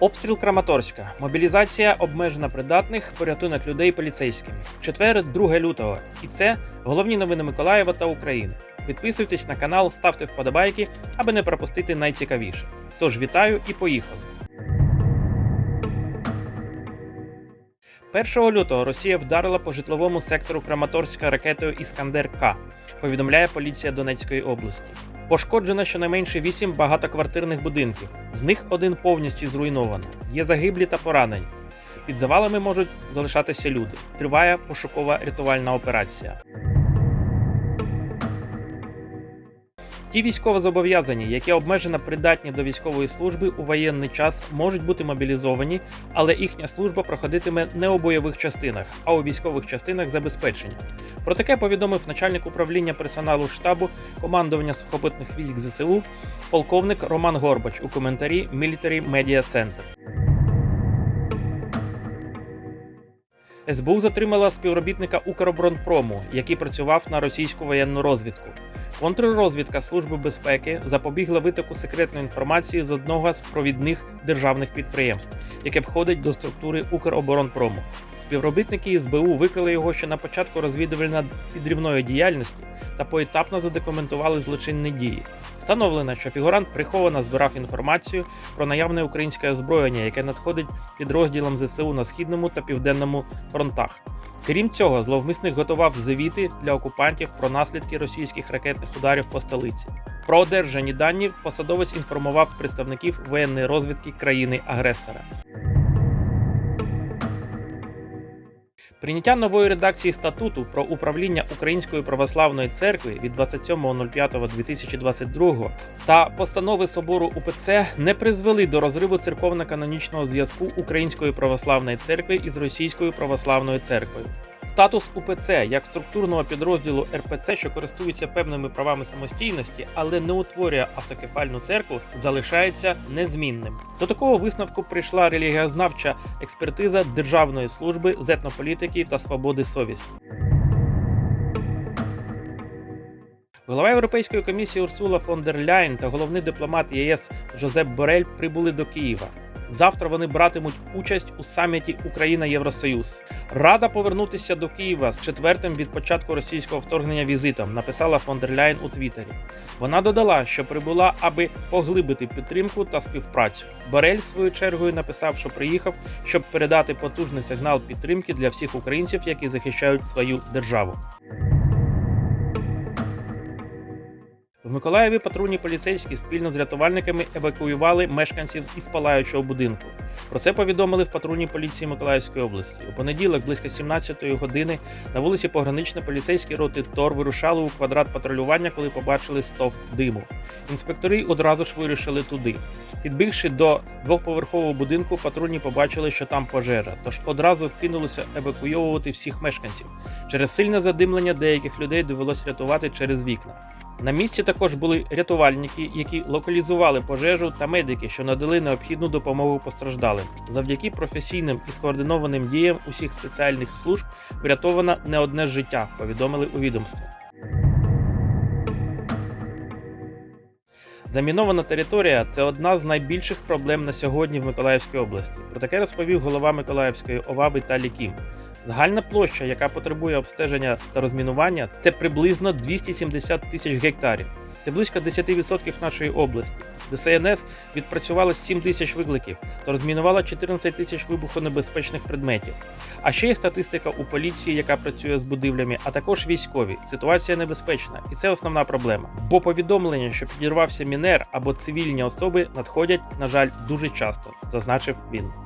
Обстріл Краматорська, мобілізація обмежена придатних, порятунок людей поліцейськими. Четвер, 2 лютого. І це головні новини Миколаєва та України. Підписуйтесь на канал, ставте вподобайки, аби не пропустити найцікавіше. Тож вітаю і поїхали. 1 лютого Росія вдарила по житловому сектору Краматорська ракетою Іскандер К. Повідомляє поліція Донецької області. Пошкоджено щонайменше 8 багатоквартирних будинків. З них один повністю зруйновано. Є загиблі та поранені. Під завалами можуть залишатися люди. Триває пошукова рятувальна операція. Ті військовозобов'язані, які обмежено придатні до військової служби у воєнний час, можуть бути мобілізовані, але їхня служба проходитиме не у бойових частинах, а у військових частинах забезпечення. Про таке повідомив начальник управління персоналу штабу командування сухопутних військ ЗСУ, полковник Роман Горбач у коментарі Military Media Center. СБУ затримала співробітника Укроборонпрому, який працював на російську воєнну розвідку. Контррозвідка Служби безпеки запобігла витоку секретної інформації з одного з провідних державних підприємств, яке входить до структури Укроборонпрому. Співробітники СБУ викрили його ще на початку розвідувально-підрівної діяльності та поетапно задокументували злочинні дії. Встановлено, що фігурант приховано збирав інформацію про наявне українське озброєння, яке надходить підрозділам ЗСУ на східному та південному фронтах. Крім цього, зловмисник готував звіти для окупантів про наслідки російських ракетних ударів по столиці. Про одержані дані посадовець інформував представників воєнної розвідки країни-агресора. Прийняття нової редакції статуту про управління Української православної церкви від 27.05.2022 та постанови собору УПЦ не призвели до розриву церковно-канонічного зв'язку Української православної церкви із Російською православною церквою. Статус УПЦ як структурного підрозділу РПЦ, що користується певними правами самостійності, але не утворює автокефальну церкву, залишається незмінним. До такого висновку прийшла релігіознавча експертиза Державної служби з етнополітики та свободи совісті. Голова Європейської комісії Урсула фон дер Ляйн та головний дипломат ЄС Жозеп Борель прибули до Києва. Завтра вони братимуть участь у саміті Україна Євросоюз. Рада повернутися до Києва з четвертим від початку російського вторгнення візитом, написала фон дер Ляйн у Твіттері. Вона додала, що прибула, аби поглибити підтримку та співпрацю. Борель, свою чергою, написав, що приїхав, щоб передати потужний сигнал підтримки для всіх українців, які захищають свою державу. В Миколаєві патрульні поліцейські спільно з рятувальниками евакуювали мешканців із палаючого будинку. Про це повідомили в патрульній поліції Миколаївської області. У понеділок, близько 17-ї години, на вулиці Погранична поліцейські роти ТОР вирушали у квадрат патрулювання, коли побачили стовп диму. Інспектори одразу ж вирішили туди. Підбігши до двохповерхового будинку, патрульні побачили, що там пожежа, тож одразу кинулися евакуйовувати всіх мешканців. Через сильне задимлення деяких людей довелося рятувати через вікна. На місці також були рятувальники, які локалізували пожежу, та медики, що надали необхідну допомогу постраждалим. Завдяки професійним і скоординованим діям усіх спеціальних служб врятовано не одне життя, повідомили у відомстві. Замінована територія це одна з найбільших проблем на сьогодні в Миколаївській області. Про таке розповів голова Миколаївської ОВА Віталій Кім. Загальна площа, яка потребує обстеження та розмінування, це приблизно 270 тисяч гектарів. Це близько 10% нашої області. ДСНС відпрацювала 7 тисяч викликів та розмінувала 14 тисяч вибухонебезпечних предметів. А ще є статистика у поліції, яка працює з будівлями, а також військові. Ситуація небезпечна, і це основна проблема. Бо повідомлення, що підірвався мінер або цивільні особи, надходять, на жаль, дуже часто, зазначив він.